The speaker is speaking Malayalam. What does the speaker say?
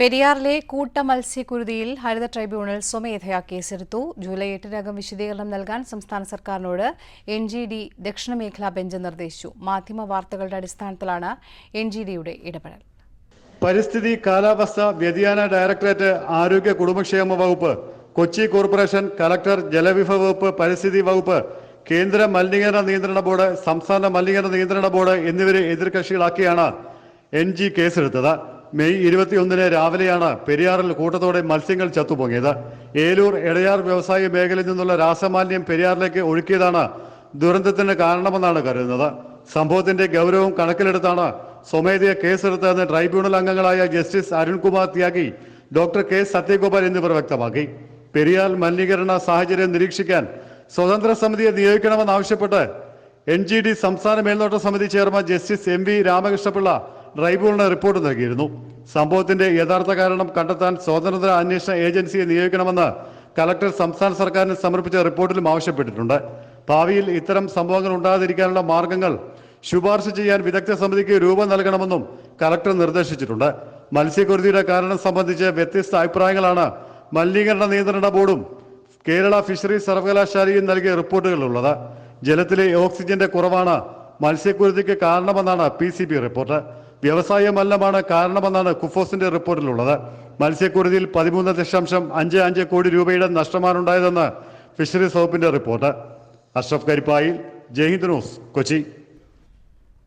പെരിയാറിലെ കൂട്ട മത്സ്യക്കുരുതിയിൽ ഹരിത ട്രൈബ്യൂണൽ സ്വമേധയാ കേസെടുത്തു. ജൂലൈ എട്ടിനകം വിശദീകരണം നൽകാൻ സംസ്ഥാന സർക്കാരിനോട് എൻ ജി ഡി ദക്ഷിണ മേഖലാ ബെഞ്ച് നിർദ്ദേശിച്ചു. മാധ്യമ വാർത്തകളുടെ അടിസ്ഥാനത്തിലാണ് എൻ ജി ഡിയുടെ ഇടപെടൽ. പരിസ്ഥിതി കാലാവസ്ഥ വ്യതിയാന ഡയറക്ടറേറ്റ് ആരോഗ്യ കുടുംബക്ഷേമ വകുപ്പ് കൊച്ചി കോർപ്പറേഷൻ കലക്ടർ ജലവിഭവ വകുപ്പ് പരിസ്ഥിതി വകുപ്പ് കേന്ദ്ര മലിനീകരണ നിയന്ത്രണ ബോർഡ് സംസ്ഥാന മലിനീകരണ നിയന്ത്രണ ബോർഡ് എന്നിവരെ എതിർകക്ഷികളാക്കിയാണ് എൻ ജി കേസെടുത്തത്. മെയ് ഇരുപത്തിയൊന്നിന് രാവിലെയാണ് പെരിയാറിൽ കൂട്ടത്തോടെ മത്സ്യങ്ങൾ ചത്തുപൊങ്ങിയത്. ഏലൂർ ഇടയാർ വ്യവസായ മേഖലയിൽ നിന്നുള്ള രാസമാലിന്യം പെരിയാറിലേക്ക് ഒഴുക്കിയതാണ് ദുരന്തത്തിന് കാരണമെന്നാണ് കരുതുന്നത്. സംഭവത്തിന്റെ ഗൗരവം കണക്കിലെടുത്താണ് സ്വമേധയ കേസെടുത്തതെന്ന് ട്രൈബ്യൂണൽ അംഗങ്ങളായ justice Arun Kumar Tyagi doctor K Satyagopal എന്നിവർ വ്യക്തമാക്കി. പെരിയാർ മലിനീകരണ സാഹചര്യം നിരീക്ഷിക്കാൻ സ്വതന്ത്ര സമിതിയെ നിയോഗിക്കണമെന്നാവശ്യപ്പെട്ട് എൻ ജി ഡി സംസ്ഥാന മേൽനോട്ട സമിതി chairman justice M V Ramakrishna Pillai ട്രൈബ്യൂണലിന് report നൽകിയിരുന്നു. സംഭവത്തിന്റെ യഥാർത്ഥ കാരണം കണ്ടെത്താൻ സ്വതന്ത്ര അന്വേഷണ ഏജൻസിയെ നിയോഗിക്കണമെന്ന് കലക്ടർ സംസ്ഥാന സർക്കാരിന് സമർപ്പിച്ച റിപ്പോർട്ടിലും ആവശ്യപ്പെട്ടിട്ടുണ്ട്. ഭാവിയിൽ ഇത്തരം സംഭവങ്ങൾ ഉണ്ടാകാതിരിക്കാനുള്ള മാർഗങ്ങൾ ശുപാർശ ചെയ്യാൻ വിദഗ്ധ സമിതിക്ക് രൂപം നൽകണമെന്നും കലക്ടർ നിർദ്ദേശിച്ചിട്ടുണ്ട്. മത്സ്യക്കുരുതിയുടെ കാരണം സംബന്ധിച്ച് വ്യത്യസ്ത അഭിപ്രായങ്ങളാണ് മലിനീകരണ നിയന്ത്രണ ബോർഡും കേരള ഫിഷറീസ് സർവകലാശാലയും നൽകിയ റിപ്പോർട്ടുകളുള്ളത് ജലത്തിലെ ഓക്സിജന്റെ കുറവാണ് മത്സ്യക്കുരുതിക്ക് കാരണമെന്നാണ് പി റിപ്പോർട്ട്. വ്യവസായ മലിനമാണ് കാരണമെന്നാണ് കുഫോസിന്റെ റിപ്പോർട്ടിലുള്ളത്. മത്സ്യക്കുരുതിയിൽ പതിമൂന്ന് ദശാംശം അഞ്ച് അഞ്ച് കോടി രൂപയുടെ നഷ്ടമാണുണ്ടായതെന്ന് ഫിഷറീസ് വകുപ്പിന്റെ റിപ്പോർട്ട്. അഷ്റഫ് കരിപ്പായിൽ ജയ്ഹിന്ദ് ന്യൂസ് കൊച്ചി.